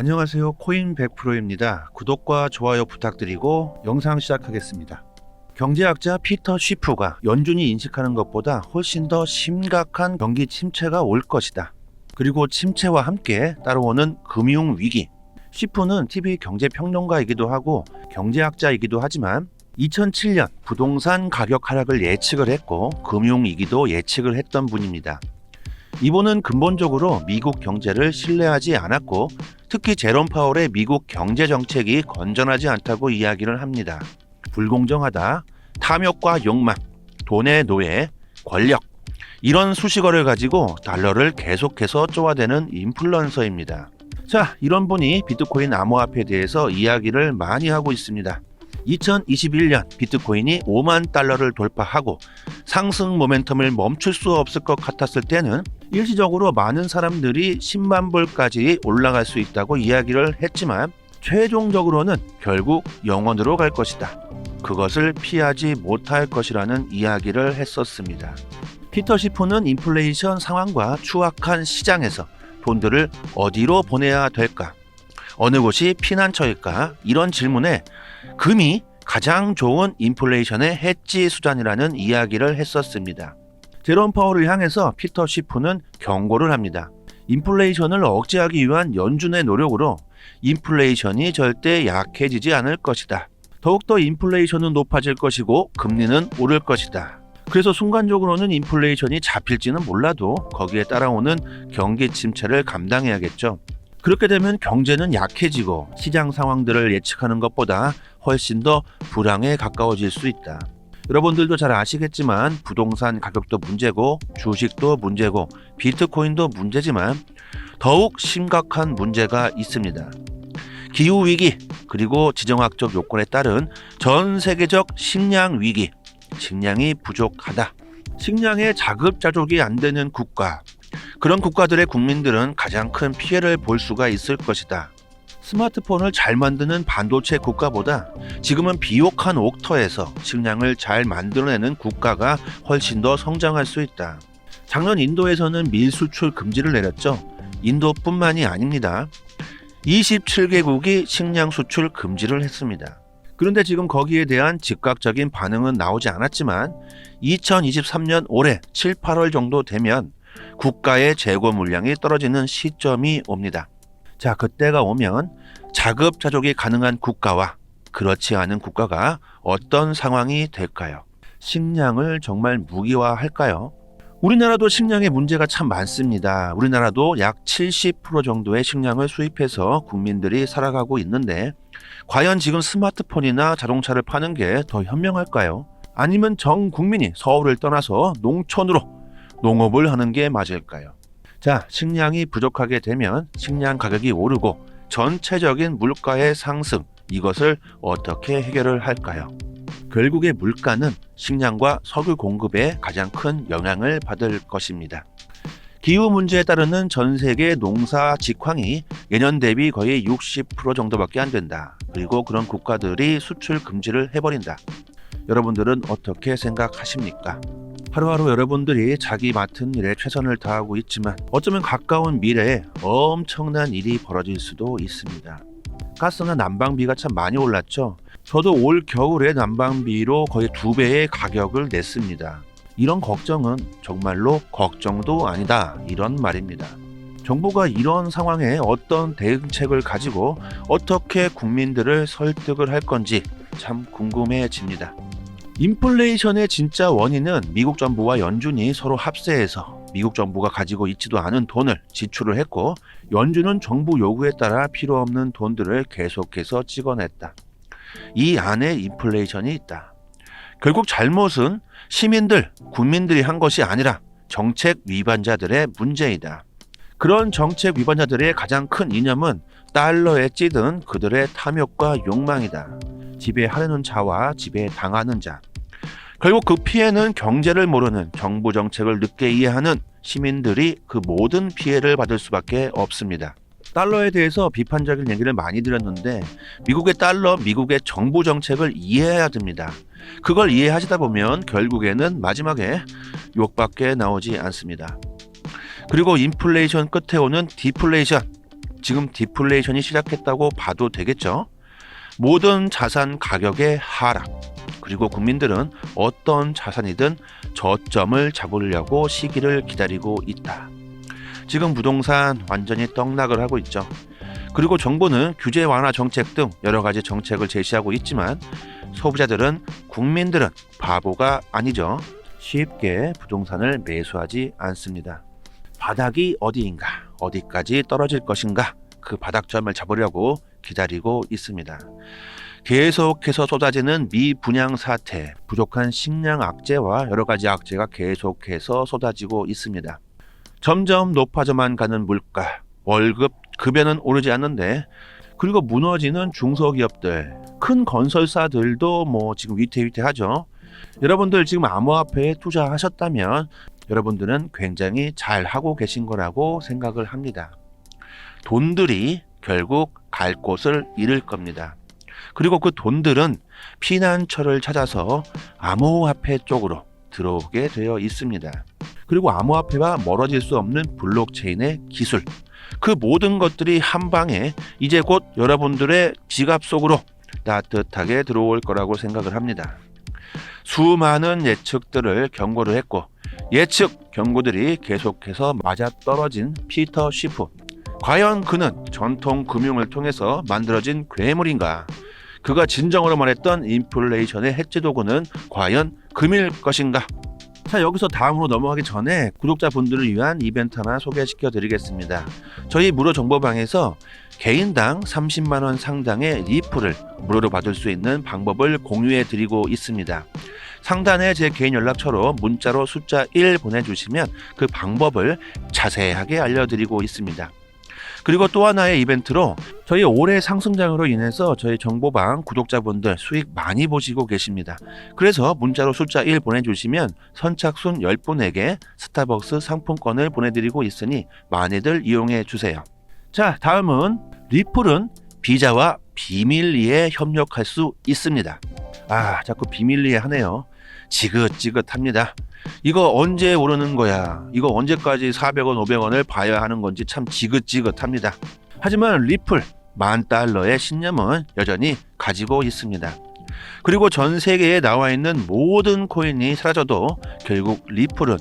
안녕하세요. 코인 100%입니다. 구독과 좋아요 부탁드리고 영상 시작하겠습니다. 경제학자 피터 쉬프가 연준이 인식하는 것보다 훨씬 더 심각한 경기 침체가 올 것이다. 그리고 침체와 함께 따라오는 금융 위기. 쉬프는 TV 경제 평론가이기도 하고 경제학자이기도 하지만 2007년 부동산 가격 하락을 예측을 했고 금융 위기도 예측을 했던 분입니다. 이분은 근본적으로 미국 경제를 신뢰하지 않았고 특히 제롬 파월의 미국 경제 정책이 건전하지 않다고 이야기를 합니다. 불공정하다, 탐욕과 욕망, 돈의 노예, 권력 이런 수식어를 가지고 달러를 계속해서 쪼아대는 인플루언서입니다. 자, 이런 분이 비트코인 암호화폐에 대해서 이야기를 많이 하고 있습니다. 2021년 비트코인이 5만 달러를 돌파하고 상승 모멘텀을 멈출 수 없을 것 같았을 때는 일시적으로 많은 사람들이 10만 불까지 올라갈 수 있다고 이야기를 했지만 최종적으로는 결국 영원으로 갈 것이다. 그것을 피하지 못할 것이라는 이야기를 했었습니다. 피터 시프는 인플레이션 상황과 추악한 시장에서 돈들을 어디로 보내야 될까? 어느 곳이 피난처일까? 이런 질문에 금이 가장 좋은 인플레이션의 해지 수단이라는 이야기를 했었습니다. 제롬 파월을 향해서 피터 시프는 경고를 합니다. 인플레이션을 억제하기 위한 연준의 노력으로 인플레이션이 절대 약해지지 않을 것이다. 더욱더 인플레이션은 높아질 것이고 금리는 오를 것이다. 그래서 순간적으로는 인플레이션이 잡힐지는 몰라도 거기에 따라오는 경기 침체를 감당해야겠죠. 그렇게 되면 경제는 약해지고 시장 상황들을 예측하는 것보다 훨씬 더 불황에 가까워질 수 있다. 여러분들도 잘 아시겠지만 부동산 가격도 문제고 주식도 문제고 비트코인도 문제지만 더욱 심각한 문제가 있습니다. 기후 위기 그리고 지정학적 요건에 따른 전 세계적 식량 위기, 식량이 부족하다. 식량의 자급자족이 안 되는 국가, 그런 국가들의 국민들은 가장 큰 피해를 볼 수가 있을 것이다. 스마트폰을 잘 만드는 반도체 국가보다 지금은 비옥한 옥터에서 식량을 잘 만들어내는 국가가 훨씬 더 성장할 수 있다. 작년 인도에서는 밀 수출 금지를 내렸죠. 인도뿐만이 아닙니다. 27개국이 식량 수출 금지를 했습니다. 그런데 지금 거기에 대한 즉각적인 반응은 나오지 않았지만 2023년 올해 7, 8월 정도 되면 국가의 재고 물량이 떨어지는 시점이 옵니다. 자, 그때가 오면 자급자족이 가능한 국가와 그렇지 않은 국가가 어떤 상황이 될까요? 식량을 정말 무기화할까요? 우리나라도 식량의 문제가 참 많습니다. 우리나라도 약 70% 정도의 식량을 수입해서 국민들이 살아가고 있는데 과연 지금 스마트폰이나 자동차를 파는 게 더 현명할까요? 아니면 전 국민이 서울을 떠나서 농촌으로 농업을 하는 게 맞을까요? 자, 식량이 부족하게 되면 식량 가격이 오르고 전체적인 물가의 상승 이것을 어떻게 해결을 할까요? 결국에 물가는 식량과 석유 공급에 가장 큰 영향을 받을 것입니다. 기후 문제에 따르는 전 세계 농사 직황이 예년 대비 거의 60% 정도밖에 안 된다. 그리고 그런 국가들이 수출 금지를 해버린다. 여러분들은 어떻게 생각하십니까? 하루하루 여러분들이 자기 맡은 일에 최선을 다하고 있지만 어쩌면 가까운 미래에 엄청난 일이 벌어질 수도 있습니다. 가스나 난방비가 참 많이 올랐죠. 저도 올 겨울에 난방비로 거의 두 배의 가격을 냈습니다. 이런 걱정은 정말로 걱정도 아니다. 이런 말입니다. 정부가 이런 상황에 어떤 대응책을 가지고 어떻게 국민들을 설득을 할 건지 참 궁금해집니다. 인플레이션의 진짜 원인은 미국 정부와 연준이 서로 합세해서 미국 정부가 가지고 있지도 않은 돈을 지출을 했고 연준은 정부 요구에 따라 필요 없는 돈들을 계속해서 찍어냈다. 이 안에 인플레이션이 있다. 결국 잘못은 시민들, 국민들이 한 것이 아니라 정책 위반자들의 문제이다. 그런 정책 위반자들의 가장 큰 이념은 달러에 찌든 그들의 탐욕과 욕망이다. 지배하려는 자와 지배당하는 자. 결국 그 피해는 경제를 모르는 정부 정책을 늦게 이해하는 시민들이 그 모든 피해를 받을 수밖에 없습니다. 달러에 대해서 비판적인 얘기를 많이 드렸는데 미국의 달러, 미국의 정부 정책을 이해해야 됩니다. 그걸 이해하시다 보면 결국에는 마지막에 욕밖에 나오지 않습니다. 그리고 인플레이션 끝에 오는 디플레이션. 지금 디플레이션이 시작했다고 봐도 되겠죠. 모든 자산 가격의 하락, 그리고 국민들은 어떤 자산이든 저점을 잡으려고 시기를 기다리고 있다. 지금 부동산 완전히 떡락을 하고 있죠. 그리고 정부는 규제 완화 정책 등 여러 가지 정책을 제시하고 있지만 소비자들은 국민들은 바보가 아니죠. 쉽게 부동산을 매수하지 않습니다. 바닥이 어디인가, 어디까지 떨어질 것인가, 그 바닥점을 잡으려고 기다리고 있습니다. 계속해서 쏟아지는 미분양 사태, 부족한 식량 악재와 여러 가지 악재가 계속해서 쏟아지고 있습니다. 점점 높아져만 가는 물가, 월급, 급여는 오르지 않는데, 그리고 무너지는 중소기업들, 큰 건설사들도 뭐 지금 위태위태하죠. 여러분들 지금 암호화폐에 투자하셨다면 여러분들은 굉장히 잘 하고 계신 거라고 생각을 합니다. 돈들이 결국 갈 곳을 잃을 겁니다. 그리고 그 돈들은 피난처를 찾아서 암호화폐 쪽으로 들어오게 되어 있습니다. 그리고 암호화폐와 멀어질 수 없는 블록체인의 기술. 그 모든 것들이 한 방에 이제 곧 여러분들의 지갑 속으로 따뜻하게 들어올 거라고 생각을 합니다. 수많은 예측들을 경고를 했고 예측 경고들이 계속해서 맞아 떨어진 피터 쉬프. 과연 그는 전통 금융을 통해서 만들어진 괴물인가? 그가 진정으로 말했던 인플레이션의 해체 도구는 과연 금일 것인가? 자 여기서 다음으로 넘어가기 전에 구독자분들을 위한 이벤트 하나 소개시켜 드리겠습니다. 저희 무료 정보방에서 개인당 30만 원 상당의 리플을 무료로 받을 수 있는 방법을 공유해 드리고 있습니다. 상단에 제 개인 연락처로 문자로 숫자 1 보내주시면 그 방법을 자세하게 알려드리고 있습니다. 그리고 또 하나의 이벤트로 저희 올해 상승장으로 인해서 저희 정보방 구독자분들 수익 많이 보시고 계십니다. 그래서 문자로 숫자 1 보내주시면 선착순 10분에게 스타벅스 상품권을 보내드리고 있으니 많이들 이용해 주세요. 자, 다음은 리플은 비자와 비밀리에 협력할 수 있습니다. 아, 자꾸 비밀리에 하네요. 지긋지긋합니다. 이거 언제 오르는 거야? 이거 언제까지 400원, 500원을 봐야 하는 건지 참 지긋지긋합니다. 하지만 리플 만 달러의 신념은 여전히 가지고 있습니다. 그리고 전 세계에 나와 있는 모든 코인이 사라져도 결국 리플은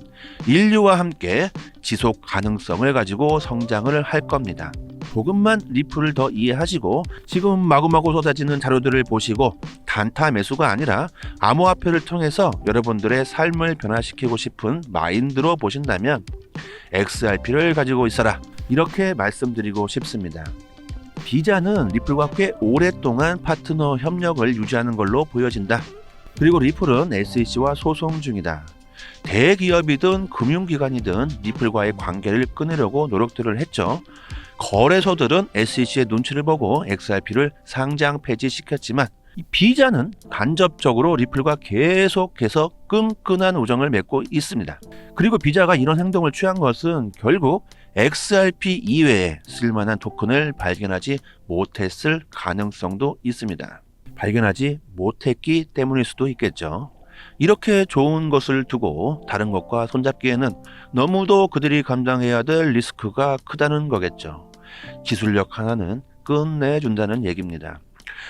인류와 함께 지속 가능성을 가지고 성장을 할 겁니다. 조금만 리플을 더 이해하시고 지금 마구마구 쏟아지는 자료들을 보시고 단타 매수가 아니라 암호화폐를 통해서 여러분들의 삶을 변화시키고 싶은 마인드로 보신다면 XRP를 가지고 있어라 이렇게 말씀드리고 싶습니다. 비자는 리플과 꽤 오랫동안 파트너 협력을 유지하는 걸로 보여진다. 그리고 리플은 SEC와 소송 중이다. 대기업이든 금융기관이든 리플과의 관계를 끊으려고 노력들을 했죠. 거래소들은 SEC의 눈치를 보고 XRP를 상장 폐지시켰지만 이 비자는 간접적으로 리플과 계속해서 끈끈한 우정을 맺고 있습니다. 그리고 비자가 이런 행동을 취한 것은 결국 XRP 이외에 쓸만한 토큰을 발견하지 못했을 가능성도 있습니다. 발견하지 못했기 때문일 수도 있겠죠. 이렇게 좋은 것을 두고 다른 것과 손잡기에는 너무도 그들이 감당해야 될 리스크가 크다는 거겠죠. 기술력 하나는 끝내준다는 얘기입니다.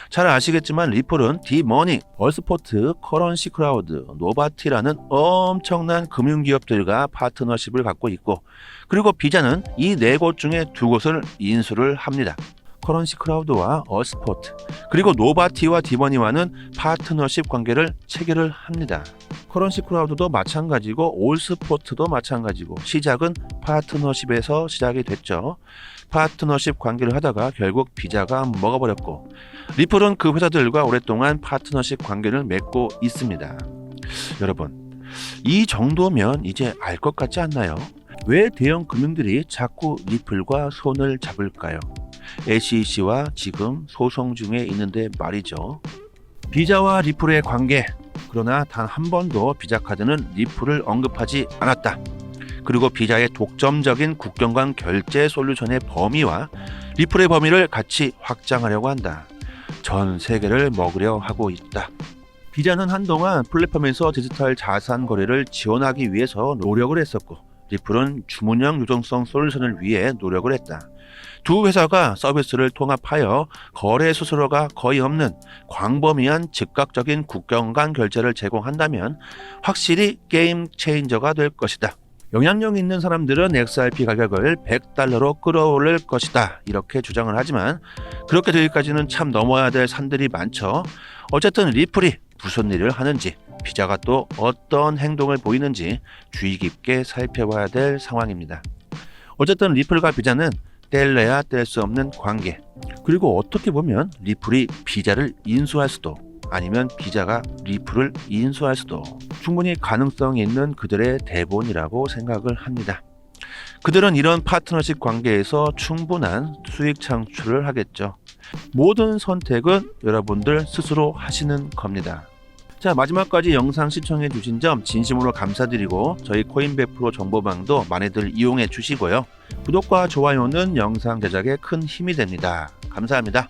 잘 아시겠지만 리플은 디머니, 얼스포트, 커런시 크라우드, 노바티라는 엄청난 금융기업들과 파트너십을 갖고 있고 그리고 비자는 이 네 곳 중에 두 곳을 인수를 합니다. 커런시 크라우드와 얼스포트 그리고 노바티와 디머니와는 파트너십 관계를 체결을 합니다. 커런시 크라우드도 마찬가지고 올스포트도 마찬가지고 시작은 파트너십에서 시작이 됐죠. 파트너십 관계를 하다가 결국 비자가 먹어버렸고 리플은 그 회사들과 오랫동안 파트너십 관계를 맺고 있습니다. 여러분 이 정도면 이제 알 것 같지 않나요? 왜 대형 금융들이 자꾸 리플과 손을 잡을까요? SEC와 지금 소송 중에 있는데 말이죠. 비자와 리플의 관계 그러나 단 한 번도 비자 카드는 리플을 언급하지 않았다. 그리고 비자의 독점적인 국경 간 결제 솔루션의 범위와 리플의 범위를 같이 확장하려고 한다. 전 세계를 먹으려 하고 있다. 비자는 한동안 플랫폼에서 디지털 자산 거래를 지원하기 위해서 노력을 했었고 리플은 주문형 유동성 솔루션을 위해 노력을 했다. 두 회사가 서비스를 통합하여 거래 수수료가 거의 없는 광범위한 즉각적인 국경 간 결제를 제공한다면 확실히 게임 체인저가 될 것이다. 영향력 있는 사람들은 XRP 가격을 100달러로 끌어올릴 것이다. 이렇게 주장을 하지만 그렇게 되기까지는 참 넘어야 될 산들이 많죠. 어쨌든 리플이 무슨 일을 하는지 비자가 또 어떤 행동을 보이는지 주의 깊게 살펴봐야 될 상황입니다. 어쨌든 리플과 비자는 뗄래야 뗄 수 없는 관계. 그리고 어떻게 보면 리플이 비자를 인수할 수도 아니면 비자가 리플을 인수할 수도 충분히 가능성이 있는 그들의 대본이라고 생각을 합니다. 그들은 이런 파트너십 관계에서 충분한 수익 창출을 하겠죠. 모든 선택은 여러분들 스스로 하시는 겁니다. 자 마지막까지 영상 시청해 주신 점 진심으로 감사드리고 저희 코인100% 프로 정보방도 많이들 이용해 주시고요. 구독과 좋아요는 영상 제작에 큰 힘이 됩니다. 감사합니다.